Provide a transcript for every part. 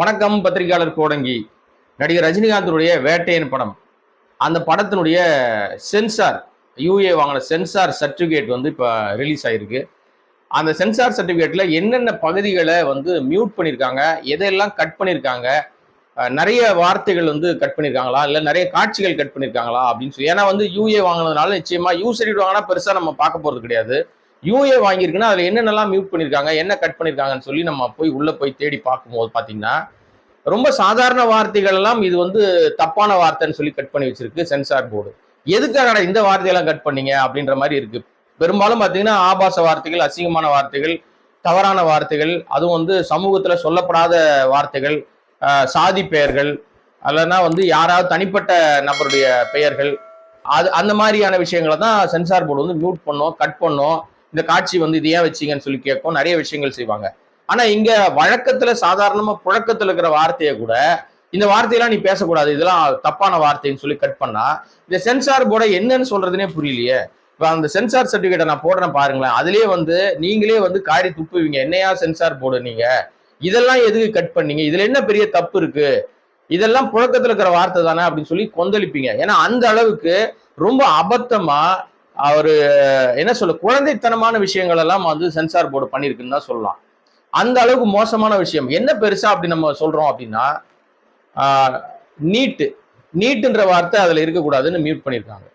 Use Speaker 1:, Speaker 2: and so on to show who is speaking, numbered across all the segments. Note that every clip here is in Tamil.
Speaker 1: வணக்கம் பத்திரிகையாளர் கோடங்கி. நடிகர் ரஜினிகாந்தனுடைய வேட்டையன் படம். அந்த படத்தினுடைய சென்சார் யூஏ வாங்கின சென்சார் சர்டிஃபிகேட் வந்து இப்போ ரிலீஸ் ஆயிருக்கு. அந்த சென்சார் சர்டிஃபிகேட்டில் என்னென்ன பகுதிகளை வந்து மியூட் பண்ணியிருக்காங்க எதையெல்லாம் கட் பண்ணியிருக்காங்க நிறைய வார்த்தைகள் வந்து கட் பண்ணியிருக்காங்களா இல்லை நிறைய காட்சிகள் கட் பண்ணியிருக்காங்களா அப்படின்னு சொல்லி. ஏன்னா வந்து யூஏ வாங்கினதுனால நிச்சயமாக யூ சர்டிஃபிகேட் வாங்கினா பெருசாக நம்ம பார்க்க போகிறது கிடையாது. யூஏ வாங்கியிருக்குன்னா அதில் என்னென்னலாம் மியூட் பண்ணியிருக்காங்க என்ன கட் பண்ணியிருக்காங்கன்னு சொல்லி நம்ம போய் உள்ளே போய் தேடி பார்க்கும்போது பார்த்தீங்கன்னா ரொம்ப சாதாரண வார்த்தைகள் எல்லாம் இது வந்து தப்பான வார்த்தைன்னு சொல்லி கட் பண்ணி வச்சிருக்கு சென்சார் போர்டு எதுக்காக இந்த வார்த்தையெல்லாம் கட் பண்ணீங்க அப்படின்ற மாதிரி இருக்கு. பெரும்பாலும் பார்த்தீங்கன்னா ஆபாச வார்த்தைகள் அசிங்கமான வார்த்தைகள் தவறான வார்த்தைகள் அதுவும் வந்து சமூகத்தில் சொல்லப்படாத வார்த்தைகள் சாதி பெயர்கள் அல்லனா வந்து யாராவது தனிப்பட்ட நபருடைய பெயர்கள் அது அந்த மாதிரியான விஷயங்களை தான் சென்சார் போர்டு வந்து மியூட் பண்ணோம் கட் பண்ணோம். இந்த காட்சி வந்து இது ஏன் வச்சீங்கன்னு சொல்லி கேட்கும். நிறைய விஷயங்கள் செய்வாங்க. ஆனா இங்க வழக்கத்துல சாதாரணமா புழக்கத்துல இருக்கிற வார்த்தையை கூட இந்த வார்த்தையெல்லாம் நீ பேசக்கூடாது இதெல்லாம் தப்பான வார்த்தைன்னு சொல்லி கட் பண்ணா இந்த சென்சார் போர்டை என்னன்னு சொல்றதுனே புரியலையே. இப்போ அந்த சென்சார் சர்டிஃபிகேட்டை நான் போடுறேன் பாருங்களேன். அதுலேயே வந்து நீங்களே வந்து காரி துப்புவீங்க. என்னையா சென்சார் போர்டு நீங்க? இதெல்லாம் எதுக்கு கட் பண்ணீங்க? இதுல என்ன பெரிய தப்பு இருக்கு? இதெல்லாம் புழக்கத்துல இருக்கிற வார்த்தை தானே அப்படின்னு சொல்லி கொந்தளிப்பீங்க. ஏன்னா அந்த அளவுக்கு ரொம்ப அபத்தமா அவரு என்ன சொல்ல குழந்தைத்தனமான விஷயங்கள் எல்லாம் வந்து சென்சார் போர்டு பண்ணியிருக்குன்னு தான் சொல்லலாம். அந்த அளவுக்கு மோசமான விஷயம். என்ன பெருசா அப்படி நம்ம சொல்றோம் அப்படின்னா நீட்டு. நீட்டுன்ற வார்த்தை அதுல இருக்கக்கூடாதுன்னு மியூட் பண்ணியிருக்காங்க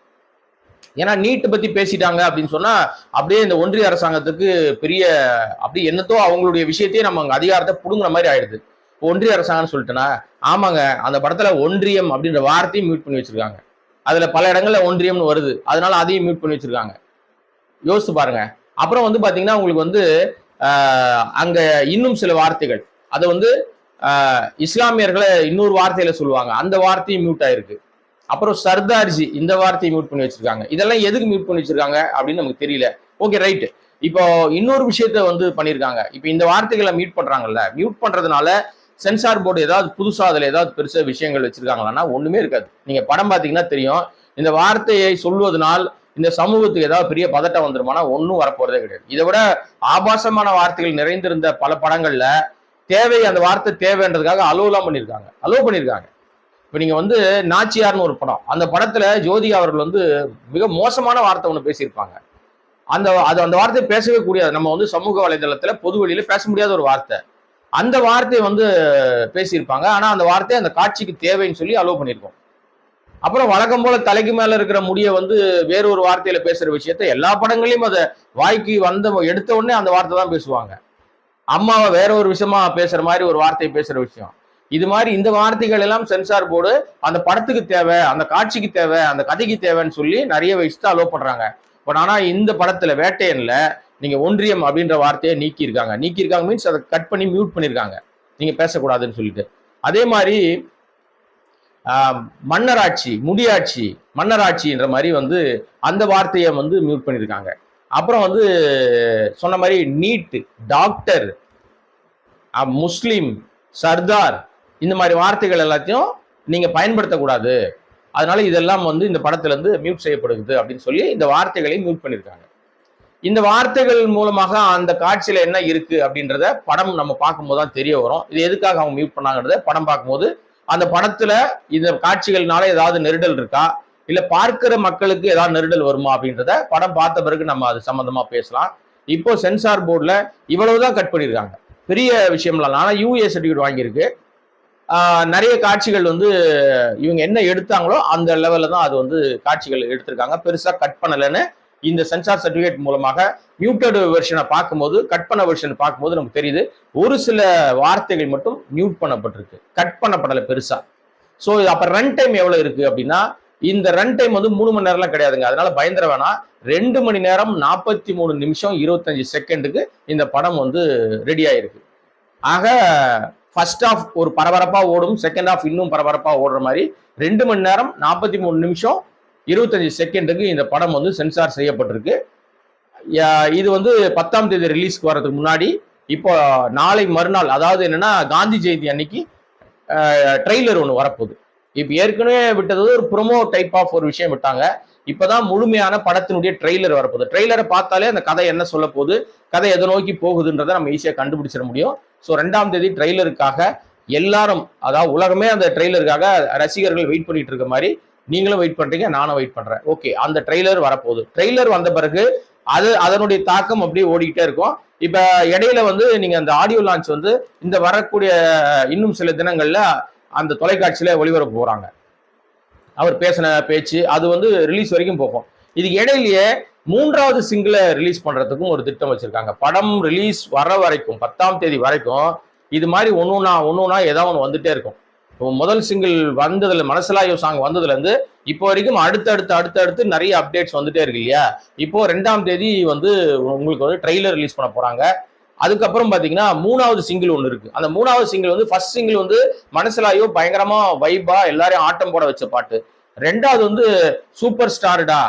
Speaker 1: ஏன்னா நீட்டு பத்தி பேசிட்டாங்க அப்படின்னு சொன்னா அப்படியே இந்த ஒன்றிய அரசாங்கத்துக்கு பெரிய அப்படி என்னத்தோ அவங்களுடைய விஷயத்தையே நம்ம அங்கே அதிகாரத்தை புடுங்குற மாதிரி ஆயிடுது. ஒன்றிய அரசாங்கம்னு சொல்லிட்டேன்னா ஆமாங்க அந்த படத்துல ஒன்றியம் அப்படின்ற வார்த்தையும் மியூட் பண்ணி வச்சிருக்காங்க. அதுல பல இடங்கள்ல ஒன்றியம்னு வருது. அதனால அதையும் மியூட் பண்ணி வச்சிருக்காங்க. யோசிச்சு பாருங்க. அப்புறம் வந்து பாத்தீங்கன்னா உங்களுக்கு வந்து அங்கே அங்க இன்னும் சில வார்த்தைகள். அதை வந்து இஸ்லாமியர்களை இன்னொரு வார்த்தையில சொல்லுவாங்க. அந்த வார்த்தையும் மியூட் ஆயிருக்கு. அப்புறம் சர்தார்ஜி இந்த வார்த்தையை மியூட் பண்ணி வச்சிருக்காங்க. இதெல்லாம் எதுக்கு மியூட் பண்ணி வச்சிருக்காங்க அப்படின்னு நமக்கு தெரியல. ஓகே ரைட்டு இப்போ இன்னொரு விஷயத்த வந்து பண்ணியிருக்காங்க. இப்போ இந்த வார்த்தைகளை மியூட் பண்றாங்கல்ல. மியூட் பண்றதுனால சென்சார் போர்டு ஏதாவது புதுசாக அதில் ஏதாவது பெருசாக விஷயங்கள் வச்சுருக்காங்களான்னா ஒன்றுமே இருக்காது. நீங்கள் படம் பார்த்தீங்கன்னா தெரியும். இந்த வார்த்தையை சொல்வதனால் இந்த சமூகத்துக்கு ஏதாவது பெரிய பதட்டம் வந்துருமானா ஒன்றும் வரப்போகிறதே கிடையாது. இதை விட ஆபாசமான வார்த்தைகள் நிறைந்திருந்த பல படங்களில் தேவை அந்த வார்த்தை தேவைன்றதுக்காக அலோலாம் பண்ணியிருக்காங்க. அலோ பண்ணியிருக்காங்க. இப்போ நீங்கள் வந்து நாச்சியார்னு ஒரு படம். அந்த படத்தில் ஜோதிகா அவர்கள் வந்து மிக மோசமான வார்த்தை ஒன்று பேசியிருப்பாங்க. அந்த அது அந்த வார்த்தையை பேசவே கூடியது. நம்ம வந்து சமூக வலைதளத்தில் பொது வெளியில பேச முடியாத ஒரு வார்த்தை. அந்த வார்த்தையை வந்து பேசியிருப்பாங்க. ஆனால் அந்த வார்த்தை அந்த காட்சிக்கு தேவைன்னு சொல்லி அலோவ் பண்ணியிருக்கோம். அப்புறம் வழக்கம் போல தலைக்கு மேல இருக்கிற முடிய வந்து வேறொரு வார்த்தையில பேசுற விஷயத்த எல்லா படங்களையும் அதை வாய்க்கு வந்த எடுத்த உடனே அந்த வார்த்தை தான் பேசுவாங்க. அம்மாவை வேற ஒரு விஷயமா பேசுற மாதிரி ஒரு வார்த்தையை பேசுற விஷயம். இது மாதிரி இந்த வார்த்தைகள் எல்லாம் சென்சார் போர்டு அந்த படத்துக்கு தேவை அந்த காட்சிக்கு தேவை அந்த கதைக்கு தேவைன்னு சொல்லி நிறைய வயசு அலோவ் பண்றாங்க. பட் ஆனா இந்த படத்துல வேட்டையன்ல நீங்கள் ஒன்றியம் அப்படின்ற வார்த்தையை நீக்கியிருக்காங்க. நீக்கியிருக்காங்க மீன்ஸ் அதை கட் பண்ணி மியூட் பண்ணியிருக்காங்க. நீங்கள் பேசக்கூடாதுன்னு சொல்லிட்டு. அதே மாதிரி மன்னராட்சி முடியாட்சி மன்னராட்சின்ற மாதிரி வந்து அந்த வார்த்தையை வந்து மியூட் பண்ணியிருக்காங்க. அப்புறம் வந்து சொன்ன மாதிரி நீட் டாக்டர் முஸ்லீம் சர்தார் இந்த மாதிரி வார்த்தைகள் எல்லாத்தையும் நீங்கள் பயன்படுத்தக்கூடாது. அதனால இதெல்லாம் வந்து இந்த படத்துலேருந்து மியூட் செய்யப்படுகிறது அப்படின்னு சொல்லி இந்த வார்த்தைகளையும் மியூட் பண்ணியிருக்காங்க. இந்த வார்த்தைகள் மூலமாக அந்த காட்சியில என்ன இருக்கு அப்படின்றத படம் நம்ம பார்க்கும்போது தான் தெரிய வரும். இது எதுக்காக அவங்க மியூட் பண்ணாங்கன்றத படம் பார்க்கும்போது அந்த படத்துல இந்த காட்சிகள்னால ஏதாவது நெருடல் இருக்கா? இல்ல பார்க்கிற மக்களுக்கு ஏதாவது நெருடல் வருமா அப்படின்றத படம் பார்த்த பிறகு நம்ம அது சம்பந்தமா பேசலாம். இப்போ சென்சார் போர்டில் இவ்வளவுதான் கட் பண்ணியிருக்காங்க. பெரிய விஷயம்லாம் ஆனால் யூஏ சர்டிஃபிகேட் வாங்கியிருக்கு. நிறைய காட்சிகள் வந்து இவங்க என்ன எடுத்தாங்களோ அந்த லெவலில் தான் அது வந்து காட்சிகள் எடுத்திருக்காங்க. பெருசாக கட் பண்ணலைன்னு இந்த சென்சார் சர்டிஃபிகேட் மூலமாக மியூட்டட் வெர்ஷனை பார்க்கும்போது கட் பண்ண வெர்ஷன் பார்க்கும்போது நமக்கு தெரியுது ஒரு சில வார்த்தைகள் மட்டும் மியூட் பண்ணப்பட்டிருக்கு. கட் பண்ணப்படலை பெருசா. ஸோ அப்போ ரன் டைம் எவ்வளோ இருக்கு அப்படின்னா இந்த ரன் டைம் வந்து மூணு மணி நேரம்லாம் கிடையாதுங்க. அதனால பயந்துட வேணாம். ரெண்டு மணி நேரம் நாற்பத்தி மூணு நிமிஷம் இருபத்தஞ்சு செகண்டுக்கு இந்த படம் வந்து ரெடி ஆயிருக்கு. ஆக ஃபர்ஸ்ட் ஆஃப் ஒரு பரபரப்பாக ஓடும் செகண்ட் ஆஃப் இன்னும் பரபரப்பாக ஓடுற மாதிரி ரெண்டு மணி நேரம் நாற்பத்தி மூணு நிமிஷம் இருபத்தஞ்சி செகண்டுக்கு இந்த படம் வந்து சென்சார் செய்யப்பட்டிருக்கு. இது வந்து பத்தாம் தேதி ரிலீஸ்க்கு வர்றதுக்கு முன்னாடி இப்போ நாளை மறுநாள் அதாவது என்னன்னா காந்தி ஜெயந்தி அன்னைக்கு ட்ரெய்லர் ஒன்று வரப்போகுது. இப்போ ஏற்கனவே விட்டது ஒரு ப்ரொமோ டைப் ஆஃப் ஒரு விஷயம் விட்டாங்க. இப்போதான் முழுமையான படத்தினுடைய ட்ரெய்லர் வரப்போகுது. ட்ரெய்லரை பார்த்தாலே அந்த கதை என்ன சொல்ல போகுது கதை எதை நோக்கி போகுதுன்றதை நம்ம ஈஸியாக கண்டுபிடிச்சிட முடியும். ஸோ ரெண்டாம் தேதி ட்ரெய்லருக்காக எல்லாரும் அதாவது உலகமே அந்த ட்ரெய்லருக்காக ரசிகர்கள் வெயிட் பண்ணிட்டு இருக்க மாதிரி நீங்களும் வெயிட் பண்றீங்க நானும் வெயிட் பண்றேன். ஓகே அந்த ட்ரெய்லர் வரப்போகுது. ட்ரெய்லர் வந்த பிறகு அது அதனுடைய தாக்கம் அப்படியே ஓடிக்கிட்டே இருக்கும். இப்ப இடையில வந்து நீங்க அந்த ஆடியோ லான்ச் வந்து இந்த வரக்கூடிய இன்னும் சில தினங்கள்ல அந்த தொலைக்காட்சியில ஒளிபரப்பு போறாங்க. அவர் பேசின பேச்சு அது வந்து ரிலீஸ் வரைக்கும் போகும். இதுக்கு இடையிலேயே மூன்றாவது சிங்கிளை ரிலீஸ் பண்றதுக்கும் ஒரு திட்டம் வச்சிருக்காங்க. படம் ரிலீஸ் வர வரைக்கும் பத்தாம் தேதி வரைக்கும் இது மாதிரி ஒன்னொன்னா ஒன்னொன்னா ஏதாவது ஒன்று வந்துட்டே இருக்கும். முதல் சிங்கிள் வந்ததுல மனசிலாயோ சாங் வந்ததுல இருந்து இப்போ வரைக்கும் அடுத்தடுத்து அடுத்தடுத்து நிறைய அப்டேட்ஸ் வந்துட்டே இருக்கு இல்லையா? இப்போ ரெண்டாம் தேதி வந்து உங்களுக்கு வந்து ட்ரெய்லர் ரிலீஸ் பண்ண போறாங்க. அதுக்கப்புறம் பாத்தீங்கன்னா மூணாவது சிங்கிள் ஒன்று இருக்கு. அந்த மூணாவது சிங்கிள் வந்து ஃபர்ஸ்ட் சிங்கிள் வந்து மனசிலாயோ பயங்கரமா வைபா எல்லாரையும் ஆட்டம் போட வச்ச பாட்டு. ரெண்டாவது வந்து சூப்பர் ஸ்டாருடா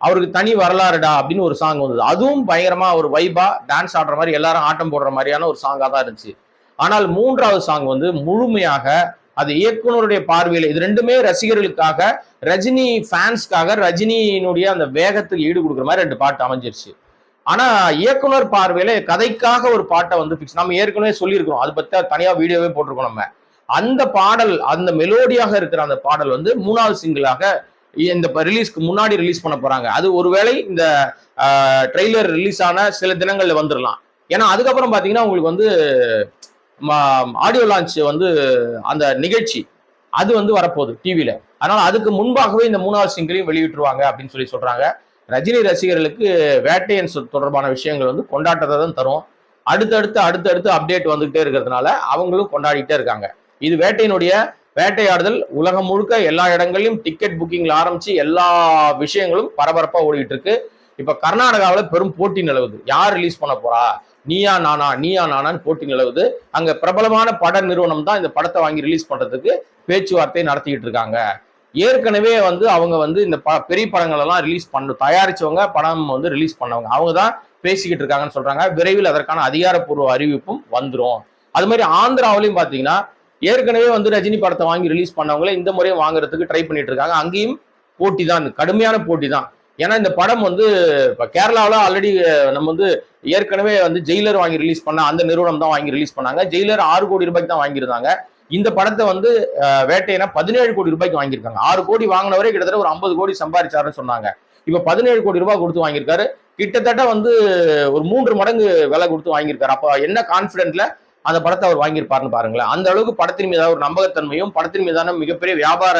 Speaker 1: அவருக்கு தனி வரலாறுடா அப்படின்னு ஒரு சாங் வந்தது. அதுவும் பயங்கரமா ஒரு வைபா டான்ஸ் ஆடுற மாதிரி எல்லாரும் ஆட்டம் போடுற மாதிரியான ஒரு சாங்காக தான் இருந்துச்சு. ஆனால் மூன்றாவது சாங் வந்து முழுமையாக அது இயக்குனருடைய பார்வையில் இது ரெண்டுமே ரசிகர்களுக்காக ரஜினி ஃபேன்ஸ்க்காக ரஜினியினுடைய அந்த வேகத்துக்கு ஈடு கொடுக்குற மாதிரி ரெண்டு பாட்டு அமைஞ்சிருச்சு. ஆனா இயக்குனர் பார்வையில கதைக்காக ஒரு பாட்டை வந்து ஃபிக்ஸ் நம்ம ஏற்கனவே சொல்லியிருக்கிறோம். அது பத்தி தனியா வீடியோவே போட்டிருக்கோம் நம்ம. அந்த பாடல் அந்த மெலோடியாக இருக்கிற அந்த பாடல் வந்து மூணாவது சிங்கிளாக இந்த ரிலீஸ்க்கு முன்னாடி ரிலீஸ் பண்ண போறாங்க. அது ஒருவேளை இந்த ட்ரெய்லர் ரிலீஸ் ஆன சில தினங்கள்ல வந்துடலாம் ஏன்னா அதுக்கப்புறம் பாத்தீங்கன்னா உங்களுக்கு வந்து ஆடியோ லான்ச் வந்து அந்த நிகழ்ச்சி அது வந்து வரப்போகுது டிவியில அதனால அதுக்கு முன்பாகவே இந்த மூணாவது சிங்கிளையும் வெளியிட்டுருவாங்க அப்படின்னு சொல்லி சொல்றாங்க. ரஜினி ரசிகர்களுக்கு வேட்டையன் சொ- தொடர்பான விஷயங்கள் வந்து கொண்டாட்டத்தை தான் தரும். அடுத்தடுத்து அடுத்தடுத்து அப்டேட் வந்துகிட்டே இருக்கிறதுனால அவங்களும் கொண்டாடிட்டே இருக்காங்க. இது வேட்டையினுடைய வேட்டையாடுதல் உலகம் முழுக்க எல்லா இடங்கள்லயும் டிக்கெட் புக்கிங்ல ஆரம்பிச்சு எல்லா விஷயங்களும் பரபரப்பா ஓடிட்டு இருக்கு. இப்ப கர்நாடகாவில் பெரும் போட்டி நிலவுது. யார் ரிலீஸ் பண்ண போறா? நீயா நானா நீயா நானான்னு போட்டி நிலவுது. அங்க பிரபலமான பட நிறுவனம் தான் இந்த படத்தை வாங்கி ரிலீஸ் பண்றதுக்கு பேச்சுவார்த்தை நடத்திக்கிட்டு இருக்காங்க. ஏற்கனவே வந்து அவங்க வந்து இந்த ப பெரிய படங்கள் எல்லாம் ரிலீஸ் பண்ண தயாரிச்சவங்க படம் வந்து ரிலீஸ் பண்ணவங்க. அவங்க தான் பேசிக்கிட்டு இருக்காங்கன்னு சொல்றாங்க. விரைவில் அதற்கான அதிகாரப்பூர்வ அறிவிப்பும் வந்துடும் அது மாதிரி ஆந்திராவிலையும் பாத்தீங்கன்னா ஏற்கனவே வந்து ரஜினி படத்தை வாங்கி ரிலீஸ் பண்ணவங்களே இந்த முறையும் வாங்குறதுக்கு ட்ரை பண்ணிட்டு இருக்காங்க. அங்கேயும் போட்டி தான் கடுமையான போட்டி தான். ஏன்னா இந்த படம் வந்து இப்போ கேரளாவில் ஆல்ரெடி நம்ம வந்து ஏற்கனவே வந்து ஜெயிலர் வாங்கி ரிலீஸ் பண்ண அந்த நிறுவனம் தான் வாங்கி ரிலீஸ் பண்ணாங்க. ஜெயிலர் ஆறு கோடி ரூபாய்க்கு தான் வாங்கியிருந்தாங்க. இந்த படத்தை வந்து வேட்டையினா பதினேழு கோடி ரூபாய்க்கு வாங்கியிருக்காங்க. ஆறு கோடி வாங்கினவரே கிட்டத்தட்ட ஒரு ஐம்பது கோடி சம்பாதிச்சாருன்னு சொன்னாங்க. இப்போ பதினேழு கோடி ரூபாய் கொடுத்து வாங்கியிருக்காரு. கிட்டத்தட்ட வந்து ஒரு மூன்று மடங்கு விலை கொடுத்து வாங்கியிருக்காரு. அப்போ என்ன கான்ஃபிடென்ட்ல அந்த படத்தை அவர் வாங்கியிருப்பாருன்னு பாருங்களேன். அந்த அளவுக்கு படத்தின் மீதான ஒரு நம்பகத்தன்மையும் படத்தின் மீதான மிகப்பெரிய வியாபார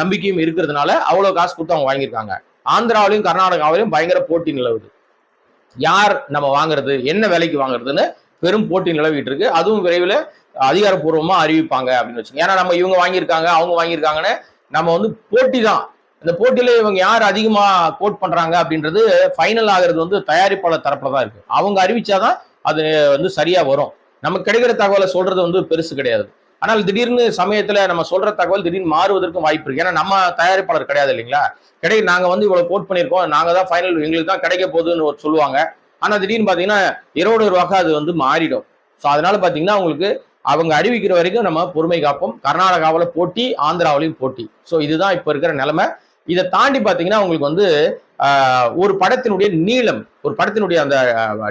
Speaker 1: நம்பிக்கையும் இருக்கிறதுனால அவ்வளவு காசு கொடுத்து அவங்க வாங்கியிருக்காங்க. ஆந்திராவிலையும் கர்நாடகாவிலையும் பயங்கர போட்டி நிலவுது. யார் நம்ம வாங்குறது? என்ன விலைக்கு வாங்குறதுன்னு பெரும் போட்டி நிலவிட்டு இருக்கு அதுவும் விரைவில் அதிகாரப்பூர்வமா அறிவிப்பாங்க அப்படின்னு வச்சுங்க ஏன்னா நம்ம இவங்க வாங்கியிருக்காங்க அவங்க வாங்கியிருக்காங்கன்னு நம்ம வந்து போட்டி தான். இந்த போட்டியில இவங்க யார் அதிகமா கோட் பண்றாங்க அப்படின்றது ஃபைனல் ஆகிறது வந்து தயாரிப்பாளர் தரப்புல தான் இருக்கு. அவங்க அறிவிச்சாதான் அது வந்து சரியா வரும். நமக்கு கிடைக்கிற தகவலை சொல்றது வந்து பெருசு கிடையாது. ஆனால் திடீர்னு சமயத்துல நம்ம சொல்ற தகவல் திடீர்னு மாறுவதற்கும் வாய்ப்பு இருக்கு. ஏன்னா நம்ம தயாரிப்பாளர் கிடையாது இல்லைங்களா? கிடை நாங்க வந்து இவ்வளவு கோட் பண்ணியிருக்கோம். நாங்க தான் ஃபைனல் எங்களுக்கு தான் கிடைக்க போகுதுன்னு சொல்லுவாங்க. ஆனா திடீர்னு பாத்தீங்கன்னா இருபது ரூபாய் அது வந்து மாறிடும். ஸோ அதனால பாத்தீங்கன்னா உங்களுக்கு அவங்க அறிவிக்கிற வரைக்கும் நம்ம பொறுமை காப்போம். கர்நாடகாவில் போட்டி ஆந்திராவிலையும் போட்டி. ஸோ இதுதான் இப்போ இருக்கிற நிலைமை. இதை தாண்டி பார்த்தீங்கன்னா உங்களுக்கு வந்து ஒரு படத்தினுடைய நீளம் ஒரு படத்தினுடைய அந்த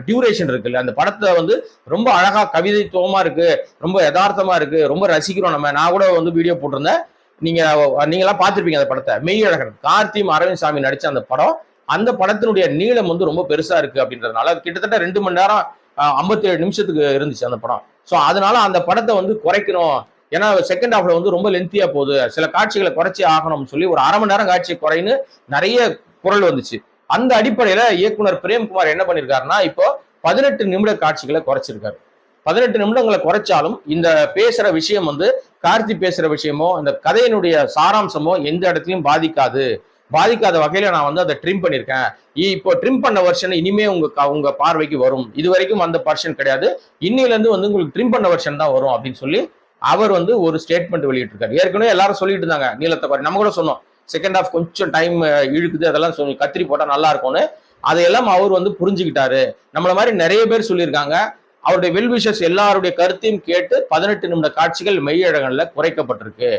Speaker 1: டியூரேஷன் இருக்குல்ல அந்த படத்தை வந்து ரொம்ப அழகா கவிதைத்துவமா இருக்கு ரொம்ப யதார்த்தமா இருக்கு ரொம்ப ரசிக்கிறோம் நம்ம. நான் கூட வந்து வீடியோ போட்டிருந்தேன். நீங்க நீங்களாம் பார்த்துருப்பீங்க அந்த படத்தை. மெய்யழகன் கார்த்தி அரவிந்த் சாமி நடிச்ச அந்த படம் அந்த படத்தினுடைய நீளம் வந்து ரொம்ப பெருசா இருக்கு அப்படின்றதுனால அது கிட்டத்தட்ட ரெண்டு மணி நேரம் ஐம்பத்தி ஏழு நிமிஷத்துக்கு இருந்துச்சு அந்த படம். ஸோ அதனால அந்த படத்தை வந்து குறைக்கணும். ஏன்னா செகண்ட் ஹாஃப்ல வந்து ரொம்ப லென்த்தியா போகுது. சில காட்சிகளை குறைச்சி ஆகணும்னு சொல்லி ஒரு அரை மணி நேரம் காட்சி குறைன்னு நிறைய குரல் வந்துச்சு. அந்த அடிப்படையில இயக்குனர் பிரேம்குமார் என்ன பண்ணிருக்காருன்னா இப்போ பதினெட்டு நிமிட காட்சிகளை குறைச்சிருக்காரு. பதினெட்டு நிமிடங்களை குறைச்சாலும் இந்த பேசுற விஷயம் வந்து கார்த்தி பேசுற விஷயமோ இந்த கதையினுடைய சாராம்சமோ எந்த இடத்துலையும் பாதிக்காது. பாதிக்காத வகையில நான் வந்து அதை ட்ரிம் பண்ணியிருக்கேன் இப்போ ட்ரிம் பண்ண வெர்ஷன் இனிமே உங்க உங்க பார்வைக்கு வரும். இது வரைக்கும் அந்த பர்ஷன் கிடையாது. இன்னில இருந்து வந்து உங்களுக்கு ட்ரிம் பண்ண வெர்ஷன் தான் வரும் அப்படின்னு சொல்லி அவர் வந்து ஒரு ஸ்டேட்மெண்ட் வெளியிட்டிருக்காரு. ஏற்கனவே எல்லாரும் சொல்லிட்டு இருந்தாங்க நீளத்தை பாரு. நம்ம கூட சொன்னோம் செகண்ட் ஹாஃப் கொஞ்சம் டைம் இழுக்குது அதெல்லாம் சொல்லி கத்திரி போட்டால் நல்லா இருக்கும்னு. அதையெல்லாம் அவர் வந்து புரிஞ்சுக்கிட்டாரு. நம்மள மாதிரி நிறைய பேர் சொல்லியிருக்காங்க. அவருடைய வெல்விஷஸ் எல்லாருடைய கருத்தையும் கேட்டு பதினெட்டு நிமிட காட்சிகள் மெய்யழகன்ல குறைக்கப்பட்டிருக்கு.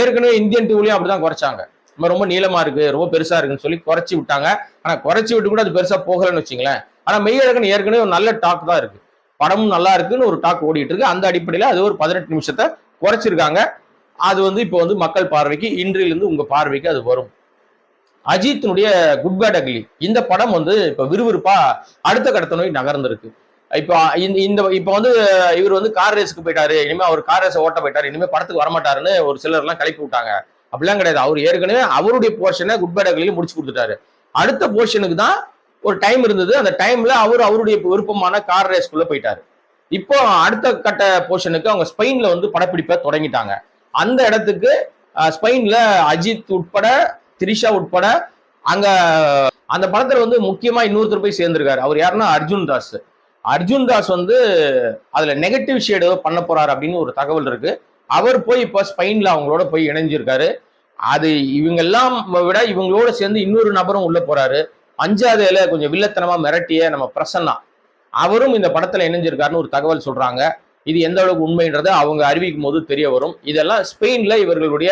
Speaker 1: ஏற்கனவே இந்தியன் டிவிலையும் அப்படிதான் குறைச்சாங்க. நம்ம ரொம்ப நீளமா இருக்கு ரொம்ப பெருசா இருக்குன்னு சொல்லி குறைச்சி விட்டாங்க. ஆனா குறைச்சி விட்டு கூட அது பெருசா போகலன்னு வச்சுங்களேன். ஆனா மெய்யழகன் ஏற்கனவே ஒரு நல்ல டாக் தான் இருக்கு. படமும் நல்லா இருக்குன்னு ஒரு டாக் ஓடிட்டு இருக்கு அந்த அடிப்படையில அது ஒரு பதினெட்டு நிமிஷத்தை குறைச்சிருக்காங்க. அது வந்து இப்போ வந்து மக்கள் பார்வைக்கு இன்றிலிருந்து உங்க பார்வைக்கு அது வரும். அஜித்தினுடைய குட் பேட் அக்லி இந்த படம் வந்து இப்ப விறுவிறுப்பா அடுத்த கடத்த நோய் நகர்ந்திருக்கு. இப்போ இந்த இந்த இப்போ வந்து இவர் வந்து கார் ரேஸுக்கு போயிட்டாரு. இனிமே அவர் கார் ரேஸை ஓட்ட போயிட்டாரு. இனிமே படத்துக்கு வரமாட்டாருன்னு ஒரு சிலர் எல்லாம் கிளப்பி விட்டாங்க. அப்படிலாம் கிடையாது. அவர் ஏற்கனவே அவருடைய போர்ஷனை குட் பேட் அக்லியில் முடிச்சு கொடுத்துட்டாரு. அடுத்த போர்ஷனுக்கு தான் ஒரு டைம் இருந்தது. அந்த டைம்ல அவர் அவருடைய விருப்பமான கார் ரேஸ்க்குள்ள போயிட்டாரு. இப்போ அடுத்த கட்ட போர்ஷனுக்கு அவங்க ஸ்பெயின்ல வந்து படப்பிடிப்பை தொடங்கிட்டாங்க. அந்த இடத்துக்கு ஸ்பெயின்ல அஜித் உட்பட திரிஷா உட்பட அங்க அந்த படத்துல வந்து முக்கியமா இன்னொருத்தர் போய் சேர்ந்திருக்காரு. அவர் யாருன்னா அர்ஜுன் தாஸ். அர்ஜுன் தாஸ் வந்து அதுல நெகட்டிவ் ஷேடு பண்ண போறாரு அப்படின்னு ஒரு தகவல் இருக்கு. அவர் போய் இப்போ ஸ்பெயின்ல அவங்களோட போய் இணைஞ்சிருக்காரு. அது இவங்க எல்லாம் விட இவங்களோட சேர்ந்து இன்னொரு நபரும் உள்ள போறாரு. அஞ்சாவது இலை கொஞ்சம் வில்லத்தனமா மிரட்டிய நம்ம பிரசன்னா. அவரும் இந்த படத்துல இணைஞ்சிருக்காருன்னு ஒரு தகவல் சொல்றாங்க. இது எந்த அளவுக்கு உண்மைன்றதை அவங்க அறிவிக்கும் போது தெரிய வரும். இதெல்லாம் ஸ்பெயின்ல இவர்களுடைய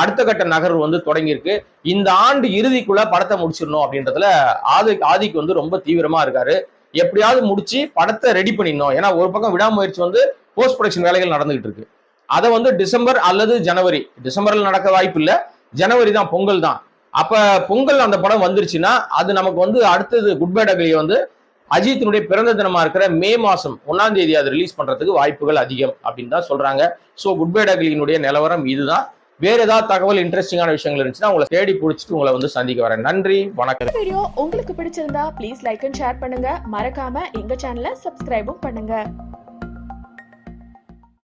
Speaker 1: அடுத்த கட்ட நகர்வு வந்து தொடங்கியிருக்கு. இந்த ஆண்டு இறுதிக்குள்ள படத்தை முடிச்சிடணும் அப்படின்றதுல ஆதி ஆதிக்கு வந்து ரொம்ப தீவிரமா இருக்காரு. எப்படியாவது முடிச்சு படத்தை ரெடி பண்ணிடணும். ஏன்னா ஒரு பக்கம் விடாமுயற்சி வந்து போஸ்ட் ப்ரொடக்ஷன் வேலைகள் நடந்துகிட்டு இருக்கு. அதை வந்து டிசம்பர் அல்லது ஜனவரி டிசம்பர்ல நடக்க வாய்ப்பு இல்லை ஜனவரி தான் பொங்கல் தான். அப்ப பொங்கல் அந்த படம் வந்துருச்சுன்னா அது நமக்கு வந்து அடுத்தது குட் பேட் வந்து அஜித்தினுடைய பிறந்த தினமா இருக்கிற மே மாசம் ஒன்னாம் தேதி அதை ரிலீஸ் பண்றதுக்கு வாய்ப்புகள் அதிகம் அப்படின்னு தான் சொல்றாங்க. ஸோ குட் பேட் அகலியினுடைய நிலவரம் இதுதான். வேற ஏதாவது தகவல் இன்ட்ரெஸ்டிங்கான விஷயங்கள் இருந்துச்சுன்னா உங்களை தேடி பிடிச்சிட்டு உங்களை வந்து சந்திக்க வரேன். நன்றி வணக்கம்.
Speaker 2: வீடியோ உங்களுக்கு பிடிச்சிருந்தா ப்ளீஸ் லைக் அண்ட் ஷேர் பண்ணுங்க. மறக்காம எங்க சேனலை சப்ஸ்கிரைபும் பண்ணுங்க.